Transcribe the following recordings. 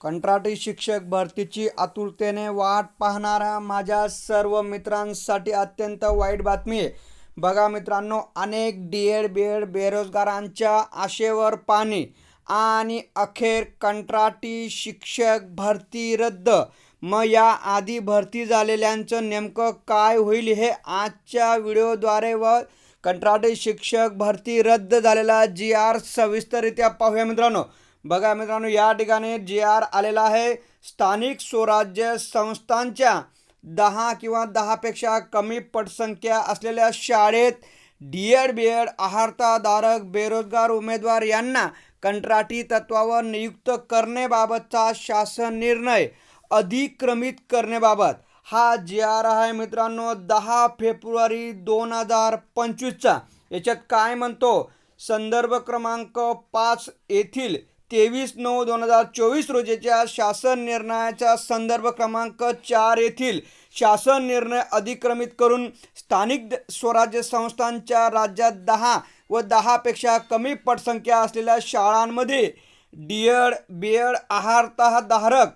कंत्राटी शिक्षक भरतीची आतुरतेने वाट पाहणाऱ्या माझ्या सर्व मित्रांसाठी अत्यंत वाईट बातमी आहे. बघा मित्रांनो अनेक डी एड बी एड बेरोजगारांच्या आशेवर पाणी आणि अखेर कंत्राटी शिक्षक भरती रद्द. मग या आधी भरती झालेल्यांचं नेमकं काय होईल हे आजच्या व्हिडिओद्वारे व कंत्राटी शिक्षक भरती रद्द झालेला जी आर सविस्तररित्या पाहूया मित्रांनो. बघा मित्रांनो या ठिकाणी जे आर आलेला आहे. स्थानिक स्वराज्य संस्थांच्या दहा किंवा दहापेक्षा कमी पटसंख्या असलेल्या शाळेत डी एड बी एड आहारताधारक बेरोजगार उमेदवार यांना कंत्राटी तत्वावर नियुक्त करण्याबाबतचा शासन निर्णय अधिक्रमित करण्याबाबत. हा जे आर आहे मित्रांनो दहा फेब्रुवारी दोन हजार पंचवीसचा. याच्यात काय म्हणतो? संदर्भ क्रमांक पाच येथील तेवीस नऊ दोन हजार चोवीस रोजीच्या शासन निर्णयाचा संदर्भ क्रमांक चार येथील शासन निर्णय अधिक्रमित करून स्थानिक स्वराज्य संस्थांच्या राज्यात दहा व दहापेक्षा कमी पटसंख्या असलेल्या शाळांमध्ये डी एड बी एड आहारतधारक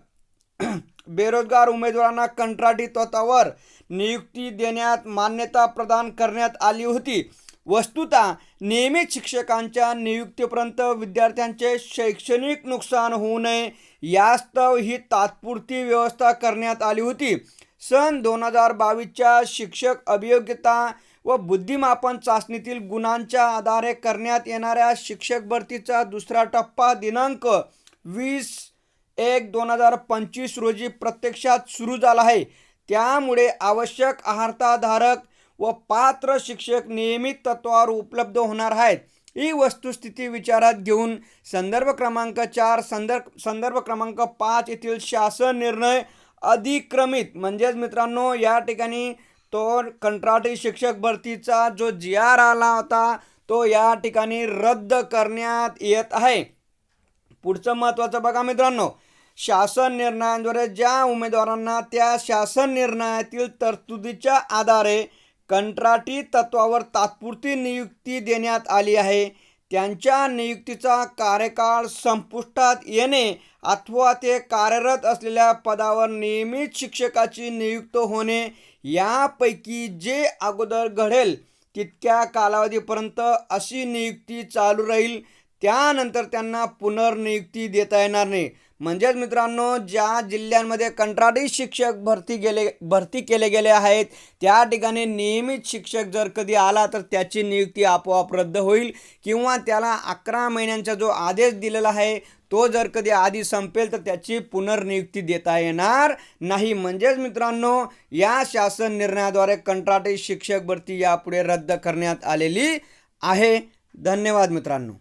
बेरोजगार उमेदवारांना कंत्राटी तत्वावर नियुक्ती देण्यात मान्यता प्रदान करण्यात आली होती. वस्तुतः नियमित शिक्षकांच्या नियुक्तीपर्यंत विद्यार्थ्यांचे शैक्षणिक नुकसान होऊ नये यास्तव ही तात्पुरती व्यवस्था करण्यात आली होती. सन दोन हजार बावीसच्या शिक्षक अभियोग्यता व बुद्धिमापन चाचणीतील गुणांच्या आधारे करण्यात येणाऱ्या शिक्षक भरतीचा दुसरा टप्पा दिनांक वीस एक दोन हजार पंचवीस रोजी प्रत्यक्षात सुरू झाला आहे. त्यामुळे आवश्यक आहारताधारक व पात्र शिक्षक नियमित तत्वावर उपलब्ध होणार आहेत. ही वस्तुस्थिती विचारात घेऊन संदर्भ क्रमांक चार संदर्भ संदर्भ क्रमांक पाच येथील शासन निर्णय अधिक्रमित. म्हणजेच मित्रांनो या ठिकाणी तो कंत्राटी शिक्षक भरतीचा जो जी आर आला होता तो या ठिकाणी रद्द करण्यात येत आहे. पुढचं महत्त्वाचं बघा मित्रांनो शासन निर्णयांद्वारे ज्या उमेदवारांना त्या शासन निर्णयातील तरतुदीच्या आधारे कंत्राटी तत्वावर तात्पुरती नियुक्ती देण्यात आली आहे. त्यांच्या नियुक्तीचा कार्यकाळ संपुष्टात येणे अथवा ते कार्यरत असलेल्या पदावर नियमित शिक्षकाची नियुक्त होणे यापैकी जे अगोदर घडेल तितक्या कालावधीपर्यंत अशी नियुक्ती चालू राहील. त्यानंतर त्यांना पुनर्नियुक्ती देता येणार नाही. म्हणजेच मित्रांनो ज्या जिल्ह्यांमध्ये कंत्राटी शिक्षक भरती गेले भरती केले गेले आहेत त्या ठिकाणी नियमित शिक्षक जर कधी आला तर त्याची नियुक्ती आपोआप रद्द होईल किंवा त्याला अकरा महिन्यांचा जो आदेश दिलेला आहे तो जर कधी आधी संपेल तर त्याची पुनर्नियुक्ती देता येणार नाही. म्हणजेच मित्रांनो या शासन निर्णयाद्वारे कंत्राटी शिक्षक भरती यापुढे रद्द करण्यात आलेली आहे. धन्यवाद मित्रांनो.